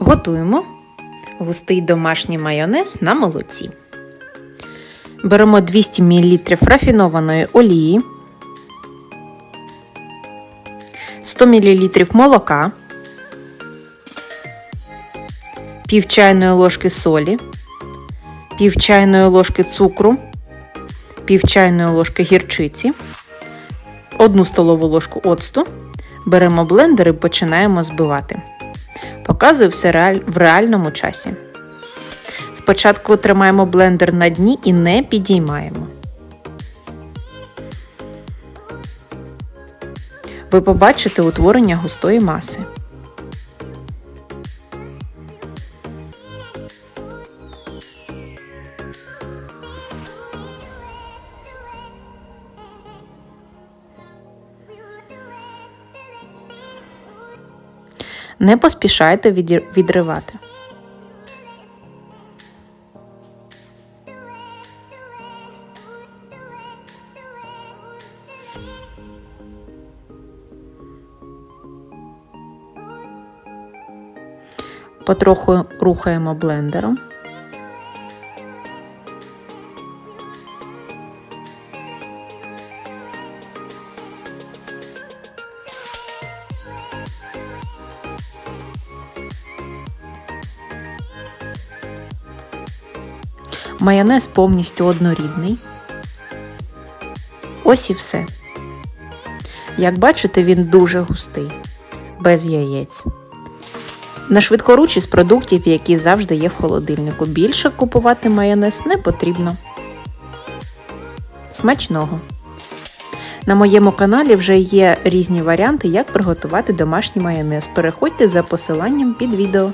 Готуємо густий домашній майонез на молоці. Беремо 200 мл рафінованої олії, 100 мл молока, пів чайної ложки солі, пів чайної ложки цукру, пів чайної ложки гірчиці, 1 столову ложку оцту. Беремо блендер і починаємо збивати. Показую все в реальному часі. Спочатку тримаємо блендер на дні і не підіймаємо. Ви побачите утворення густої маси. Не поспішайте відривати. Потроху рухаємо блендером. Майонез повністю однорідний. Ось і все. Як бачите, він дуже густий, без яєць. На швидкоруч із продуктів, які завжди є в холодильнику. Більше купувати майонез не потрібно. Смачного! На моєму каналі вже є різні варіанти, як приготувати домашній майонез. Переходьте за посиланням під відео.